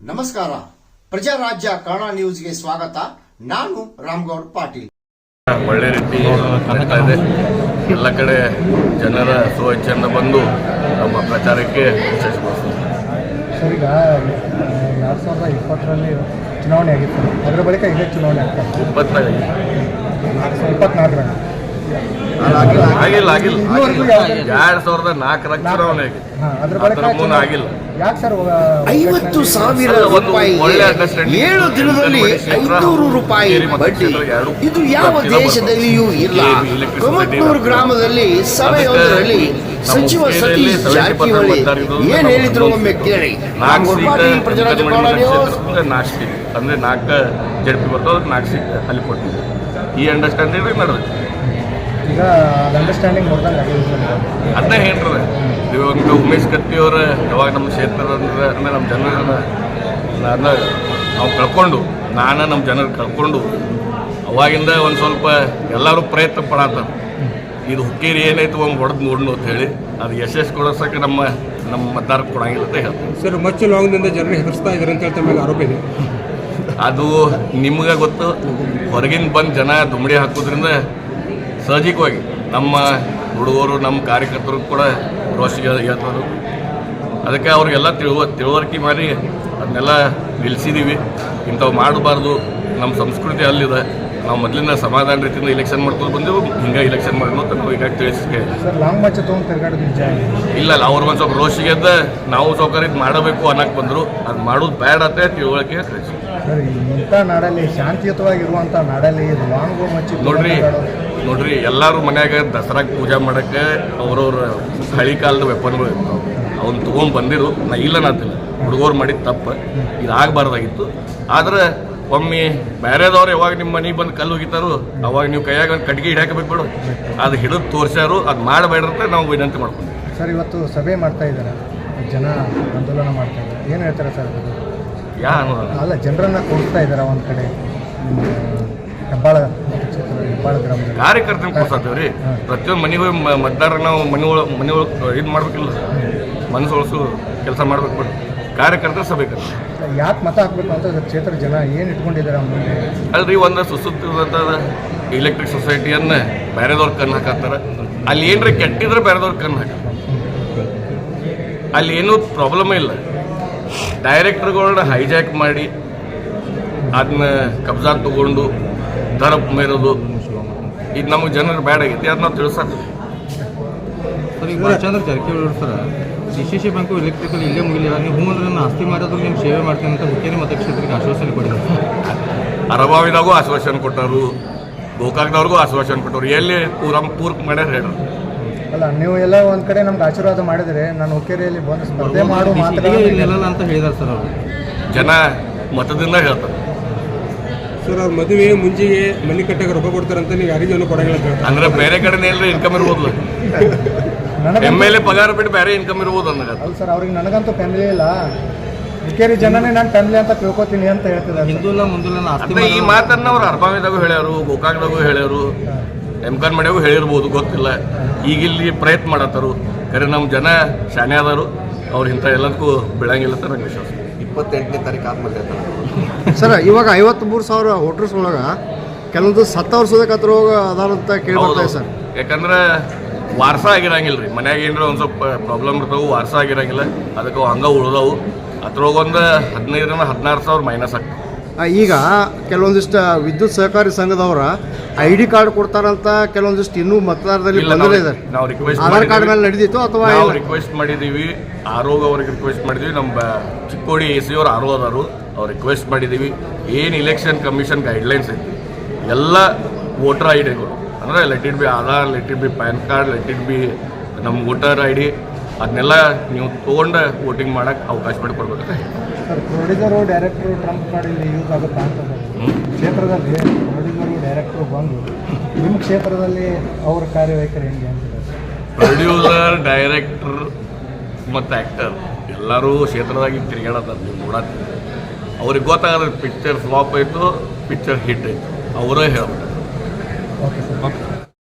ನಮಸ್ಕಾರ. ಪ್ರಜಾರಾಜ್ಯ ಕನ್ನಡ ನ್ಯೂಸ್ಗೆ ಸ್ವಾಗತ. ನಾನು ರಾಮ್ಗೌಡ್ ಪಾಟೀಲ್. ಒಳ್ಳೆ ರೀತಿ ಕಾಣ್ತಾ ಇದೆ. ಎಲ್ಲ ಕಡೆ ಜನರ ಸ್ವಇಚ್ಛೆಯಿಂದ ಬಂದು ನಮ್ಮ ಪ್ರಚಾರಕ್ಕೆ ಸರ್ ಈಗ ಎರಡು ಸಾವಿರದ ಇಪ್ಪತ್ತರಲ್ಲಿ ಚುನಾವಣೆ ಆಗಿತ್ತು. ಅದರ ಬಳಿಕ ಇದೇ ಚುನಾವಣೆ ಆಗ್ತದೆ ಇಪ್ಪತ್ತಾಗ ಇಪ್ಪತ್ನಾಲ್ಕರಲ್ಲಿ. ಆಗಿಲ್ಲ ಆಗಿಲ್ಲ. ಎರಡ್ ಸಾವಿರದ ನಾಲ್ಕರ ಚುನಾವಣೆ ಆಗಿಲ್ಲ. ಯಾಕೆ ಸರ್ ಐವತ್ತು ಸಾವಿರ ಒಳ್ಳೆ ಏಳು ದಿನದಲ್ಲಿ ಐನೂರು ರೂಪಾಯಿ ಬಡ್ಡಿ. ಇದು ಯಾವ ದೇಶದಲ್ಲಿಯೂ ಇಲ್ಲ. ಕೊಮಟ್ನೂರು ಗ್ರಾಮದಲ್ಲಿ ಸಭೆಯೊಂದರಲ್ಲಿ ಸಚಿವ ಸತೀಶ್ 70% ಜಾರಕಿಹೊಳಿ ಏನ್ ಹೇಳಿದ್ರು ಒಮ್ಮೆ ಕೇಳಿ. ನಾಲ್ಕು ಅಂದ್ರೆ ನಾಲ್ಕು ಜಡ್ಪಿ ಬರ್ತದ ನಾಲ್ಕು ಸೀಟ್ ಅಲ್ಲಿ ಕೊಟ್ಟಿದ್ದೆ ಈ ಅಂಡರ್ಸ್ಟ್ಯಾಂಡಿಂಗ್ ನಡೆದ ಈಗ ಅದು ಅಂಡರ್ಸ್ಟ್ಯಾಂಡಿಂಗ್ ಸರ್. ಅದನ್ನೇ ಹೇಳ್ತಾರೆ. ಇವಾಗ ಉಮೇಶ್ ಕತ್ತಿ ಅವ್ರ ಯಾವಾಗ ನಮ್ಮ ಕ್ಷೇತ್ರದ ಅಂದ್ರೆ ಅಂದ್ರೆ ನಮ್ಮ ಜನರನ್ನ ನಾನು ನಾವು ಕಳ್ಕೊಂಡು ನಾನು ನಮ್ಮ ಜನರು ಕಳ್ಕೊಂಡು ಅವಾಗಿಂದ ಒಂದು ಸ್ವಲ್ಪ ಎಲ್ಲರೂ ಪ್ರಯತ್ನ ಪಡತ್ತಾರೆ ಇದು ಹುಕ್ಕೇರಿ ಏನೈತು ಒಂದು ಹೊಡೆದು ನೋಡ್ನು ಅಂತ ಹೇಳಿ ಅದು ಯಶಸ್ಸು ಕೊಡೋಸಕ್ಕೆ ನಮ್ಮ ನಮ್ಮ ಮತದಾರ ಕೊಡಂಗಿಲ್ಲ ಅಂತ ಹೇಳ್ತಾರೆ. ಸರ್ ಮಚ್ಚು ಲಾಂಗ್ನಿಂದ ಜನರು ಹೆದರ್ಸ್ತಾ ಇದ್ದಾರೆ ಅಂತ ಹೇಳ್ತಾ ಮೇಲೆ ಆರೋಪ ಇದೆ. ಅದು ನಿಮ್ಗೆ ಗೊತ್ತು ಹೊರಗಿಂದ ಬಂದು ಜನ ದುಮಡಿ ಹಾಕೋದ್ರಿಂದ ಸಹಜಿಕವಾಗಿ ನಮ್ಮ ಹುಡುಗರು, ನಮ್ಮ ಕಾರ್ಯಕರ್ತರು ಕೂಡ ರೋಷಿಗೆ ಹೇಳ್ತಾರೆ. ಅದಕ್ಕೆ ಅವ್ರಿಗೆಲ್ಲ ತಿಳುವ, ತಿಳುವಳಿಕೆ ಮಾಡಿ ಅದನ್ನೆಲ್ಲ ನಿಲ್ಲಿಸಿದ್ದೀವಿ ಇಂಥವು ಮಾಡಬಾರ್ದು. ನಮ್ಮ ಸಂಸ್ಕೃತಿ ಅಲ್ಲಿದೆ. ನಾವು ಮೊದಲಿನ ಸಮಾಧಾನ ರೀತಿಯಿಂದ ಇಲೆಕ್ಷನ್ ಮಾಡ್ಕೊಂಡು ಬಂದೆವು ಹಿಂಗೆ ಇಲೆಕ್ಷನ್ ಮಾಡೋದು ಈಗ ತಿಳಿಸಿಕೆ ಲಾಂಗ್ ಮಚ್ಚ ತೊಗೊಂಡು ತಿರ್ಗಾಡೋದು ನಿಜ ಇಲ್ಲ ಅಲ್ಲ ಅವ್ರು ಒಂದು ಸ್ವಲ್ಪ ರೋಷಿಗೆ ಎದ್ದ ನಾವು ಸೌಕರ್ಯ ಮಾಡಬೇಕು ಅನ್ನಕ್ಕೆ ಬಂದರು. ಅದು ಮಾಡೋದು ಬೇಡ ಅಂತ ತಿಳುವಳಿಕೆ ತಿಳಿಸಿ ಇಂಥ ನಾಡಲ್ಲಿ ಶಾಂತಿಯುತವಾಗಿರುವಂಥ ನಾಡಲ್ಲಿ ಲಾಂಗ್ ಲಾಂಗು ಮಚ್ಚಿ ನೋಡ್ರಿ ನೋಡ್ರಿ ಎಲ್ಲರೂ ಮನ್ಯಾಗ ದಸರಾಗ ಪೂಜೆ ಮಾಡೋಕ್ಕೆ ಅವ್ರವ್ರ ಹಳಿ ಕಾಲದ ವೆಪನ್ಗಳು ಇರ್ತಾವೆ. ಅವ್ನು ತೊಗೊಂಡು ಬಂದಿರು. ನಾ ಇಲ್ಲ ನಾತಿಲ್ಲ ಹುಡುಗರು ಮಾಡಿದ ತಪ್ಪು. ಇದು ಆಗಬಾರ್ದಾಗಿತ್ತು ಆದ್ರೆ ಒಮ್ಮೆ ಬೇರೆದವ್ರು ಯಾವಾಗ ನಿಮ್ಮ ಮನೆಗೆ ಬಂದು ಕಲ್ಲು ಹೋಗಿತಾರೋ ಅವಾಗ ನೀವು ಕೈಯಾಗ ಒಂದು ಕಟ್ಗೆ ಹಿಡಿಯಾಕಬೇಕು ಬಿಡು. ಅದು ಹಿಡಿದು ತೋರಿಸ್ಯಾರು ಅದು ಮಾಡಬೇಡ್ರಂತ ನಾವು ವಿನಂತಿ ಮಾಡ್ಕೊಂಡ್ವಿ. ಸರ್ ಇವತ್ತು ಸಭೆ ಮಾಡ್ತಾ ಇದ್ದಾರೆ. ಜನ ಆಂದೋಲನ ಮಾಡ್ತಾ ಇದ್ದಾರೆ. ಏನು ಹೇಳ್ತಾರೆ ಸರ್ ಯಾ ಅಲ್ಲ ಜನರನ್ನ ಕೂಡಿಸ್ತಾ ಇದ್ದಾರೆ ಒಂದು ಕಡೆ? ಹೆಬ್ಬಾಳ ಹೆಬ್ಬಾಳ ಗ್ರಾಮದಲ್ಲಿ. ಕಾರ್ಯಕರ್ತನ ಕೊಡ್ಸಾತೇವ್ರಿ ಪ್ರತಿಯೊಂದು ಮನೆಗೆ ಮತದಾರ ನಾವು ಮನೆ ಒಳಗೆ ಮನೆ ಒಳಗೆ ಇದು ಮಾಡ್ಬೇಕಿಲ್ಲ. ಮನಸ್ಸು ಒಳಸು ಕೆಲಸ ಮಾಡ್ಬೇಕು ಬಿಟ್ಟು ಕಾರ್ಯಕರ್ತರ ಸಭೆ ಕರ್ತಾರೆ. ಯಾಕೆ ಮತ ಹಾಕ್ಬೇಕು ಅಂತ ಕ್ಷೇತ್ರ ಜನ ಏನು ಇಟ್ಕೊಂಡಿದ್ದಾರೆ ಅಲ್ರಿ ಒಂದು ಸುಸುತ್ತಿರುವಂಥ ಎಲೆಕ್ಟ್ರಿಕ್ ಸೊಸೈಟಿಯನ್ನ ಬೇರೆದವ್ರು ಕಣ್ಣು ಹಾಕತ್ತಾರ. ಅಲ್ಲಿ ಏನ್ರಿ ಕೆಟ್ಟಿದ್ರೆ ಬೇರೆದವ್ರು ಕಣ್ಣು ಹಾಕ ಅಲ್ಲಿ ಏನೂ ಪ್ರಾಬ್ಲಮ್ ಇಲ್ಲ. ಡೈರೆಕ್ಟರ್ಗಳನ್ನ ಹೈಜಾಕ್ ಮಾಡಿ ಅದನ್ನ ಕಬ್ಜಾ ತಗೊಂಡು ದರ ಮೇರೋದು ಇದು ನಮಗೆ ಜನರು ಬೇಡ ಆಗೈತಿ ಅದನ್ನ ನಾವು ಸರ್ ಈಗ Jarkiholi sir. D C C bank electrical ಇಲ್ಲೇ ಮುಗಿಲಿಲ್ಲ ನೀವು ಹ್ಞೂ ಅಂದ್ರೆ ನನ್ನ ಆಸ್ತಿ ಮಾಡಿದ್ರು ನಿಮ್ಮ ಸೇವೆ ಮಾಡ್ತೀನಿ ಅಂತ ಹುಕ್ಕೇರಿ ಮತಕ್ಷೇತ್ರಕ್ಕೆ ಆಶ್ವಾಸನೆ ಕೊಟ್ಟಿದ್ದಾರೆ. ಅರಬಾವಿನಾಗೂ ಆಶ್ವಾಸನೆ ಕೊಟ್ಟರು ಗೋಕಾಕ್ನವ್ರಿಗೂ ಆಶ್ವಾಸನೆ ಕೊಟ್ಟರು. ಎಲ್ಲಿ ಪೂರ ಪೂರ್ಕ್ ಮಾಡ್ಯಾರ ಹೇಳ್ರಿ ಅಲ್ಲ ನೀವು ಎಲ್ಲ ಒಂದು ಕಡೆ ನಮ್ಗೆ ಆಶೀರ್ವಾದ ಮಾಡಿದರೆ ನಾನು ಹುಕ್ಕೇರಿಯಲ್ಲಿ ಬಂದು ಸ್ಪರ್ಧೆ ಮಾಡು ಮಾತ್ರ ಅಂತ ಹೇಳಿದಾರೆ ಸರ್ ಅವರು. ಜನ ಮತದಿಂದ ಹೇಳ್ತಾರೆ. ಸರ್ ಅವ್ರ ಮದುವೆ ಮುಂಜಿಗೆ ಮನೆ ಕಟ್ಟಾಗ ರೊಕ್ಕ ಕೊಡ್ತಾರಂತ ನೀವು ಯಾರಿಗೂ ಕೊಡಂಗಿಲ್ಲ ಅಂತ ಹೇಳ್ತಾರೆ. ಅಂದ್ರೆ ಬೇರೆ ಕಡೆ ಏನ್ರಿ ಇನ್ಕಮ್ ಇರ್ಬೋದು ಎಂ ಎಲ್ ಎ ಪಗಾರ ಬಿಟ್ಟು ಬೇರೆ ಇನ್ಕಮ್ ಇರ್ಬೋದು ಅನ್ನಗ ಅಲ್ಲ ಸರ್ ಅವ್ರಿಗೆ ನನಗಂತೂ ಫ್ಯಾಮಿಲಿ ಇಲ್ಲ. ಹುಕ್ಕೇರಿ ಜನನೇ ನಾನು ಫ್ಯಾಮಿಲಿ ಅಂತ ತಿಳ್ಕೊತೀನಿ ಅಂತ ಹೇಳ್ತಿದ್ದಾರೆ ಹಿಂದೂ ಮುಂದೂಲ ಅಂದ್ರೆ ಈ ಮಾತನ್ನ ಅವ್ರು ಅರ್ಬಾವಿದಾಗೂ ಹೇಳ್ಯಾರು ಗೋಕಾಕ್ದಾಗೂ ಹೇಳ್ಯಾರು ಎಮ್ಕಾನ್ ಮಾಡ್ಯಾಗೂ ಹೇಳಿರ್ಬೋದು ಗೊತ್ತಿಲ್ಲ. ಈಗ ಇಲ್ಲಿ ಪ್ರಯತ್ನ ಮಾಡತ್ತಾರು. ಕರೆ ನಮ್ಮ ಜನ ಶಾನೆ ಆದರು ಅವ್ರು ಇಂಥ ಎಲ್ಲದಕ್ಕೂ ಬೆಳಂಗಿಲ್ಲ ಅಂತ ನಂಗೆ ವಿಶ್ವಾಸ. ಇಪ್ಪತ್ತೆಂಟನೇ ತಾರೀಕು ಆದ್ಮೇಲೆ ಸರ್ ಇವಾಗ ಐವತ್ಮೂರು ಸಾವಿರ ವೋಟರ್ಸ್ ಒಳಗ ಕೆಲವೊಂದು ಸತ್ತವ್ರ ಹತ್ರ ಹೋಗ ಅದಾರಂತ ಕೇಳಿ ಬರ್ತಾ ಸರ್. ಯಾಕಂದ್ರೆ ವಾರಸ ಆಗಿರಂಗಿಲ್ಲ ರೀ. ಮನ್ಯಾಗ ಏನಾರ ಒಂದು ಸ್ವಲ್ಪ ಪ್ರಾಬ್ಲಮ್ ಇರ್ತಾವೆ ವಾರಸ ಆಗಿರಂಗಿಲ್ಲ. ಅದಕ್ಕೆ ಹಂಗೆ ಉಳ್ದವು. ಅದ್ರೊಳಗೆ ಒಂದು ಹದಿನೈದರಿಂದ ಹದಿನಾರು ಸಾವಿರ ಮೈನಸ್ ಆಗ್ತದೆ. ಈಗ ಕೆಲವೊಂದಿಷ್ಟು ವಿದ್ಯುತ್ ಸಹಕಾರಿ ಸಂಘದವರ ಐ ಡಿ ಕಾರ್ಡ್ ಕೊಡ್ತಾರಂತ ಕೆಲವೊಂದಿಷ್ಟು ಇನ್ನೂ ಮತದಾರದಲ್ಲಿ ನಾವು- ಇದ್ದಾರೆ ನಾವು ರಿಕ್ವೆಸ್ಟ್ ಆಧಾರ್ ಕಾರ್ಡ್ ಮೇಲೆ ನಡೆದಿತ್ತು ಅಥವಾ ನಾವು ರಿಕ್ವೆಸ್ಟ್ ಮಾಡಿದ್ದೀವಿ. ಆರೋಗ ಅವ್ರಿಗೆ ರಿಕ್ವೆಸ್ಟ್ ಮಾಡಿದ್ವಿ ನಮ್ಮ ಚಿಕ್ಕೋಡಿ ಎ ಸಿ ಅವರು ಆರೋ ಅದಾರು ಅವ್ರು ರಿಕ್ವೆಸ್ಟ್ ಮಾಡಿದ್ದೀವಿ. ಏನು ಇಲೆಕ್ಷನ್ ಕಮಿಷನ್ ಗೈಡ್ಲೈನ್ಸ್ ಐತಿ? ಎಲ್ಲ ವೋಟರ್ ಐ ಡಿಗಳು ಅಂದರೆ let it be Aadhaar let it be PAN card let it be ನಮ್ಮ ವೋಟರ್ ಐ ಡಿ ಅದನ್ನೆಲ್ಲ ನೀವು ತೊಗೊಂಡು ವೋಟಿಂಗ್ ಮಾಡೋಕ್ಕೆ ಅವಕಾಶ ಮಾಡಿಕೊಡ್ಬೇಕಂತ ಪ್ರೊಡ್ಯೂಸರು ಡೈರೆಕ್ಟ್ರು ಟ್ರಂಪ್ ಕಾರ್ಡ್ ಇಲ್ಲಿ ಯೂಸ್ ಆಗುತ್ತಾ ಅಂತ ಕ್ಷೇತ್ರದಲ್ಲಿ ಪ್ರೊಡ್ಯೂಸರು ಡೈರೆಕ್ಟ್ರು ಬಂದು ನಿಮ್ಮ ಕ್ಷೇತ್ರದಲ್ಲಿ ಅವರ ಕಾರ್ಯವೈಖರಿ ಹೆಂಗೆ ಅಂತಿದ್ದಾರೆ ಪ್ರೊಡ್ಯೂಸರ್ ಡೈರೆಕ್ಟರ್ ಮತ್ತು ಆ್ಯಕ್ಟರ್ ಎಲ್ಲರೂ ಕ್ಷೇತ್ರದಾಗ ತಿರುಗಾಡತ್ತಾರೆ ನೀವು ನೋಡತ್ತೆ ಅವ್ರಿಗೆ ಗೊತ್ತಾಗದ ಪಿಕ್ಚರ್ ಫ್ಲಾಪ್ ಆಯಿತು ಪಿಕ್ಚರ್ ಹಿಟ್ ಆಯಿತು. ಅವರೇ ಹೇಳ್ಬೋದು ಓಕೆ ಸರ್.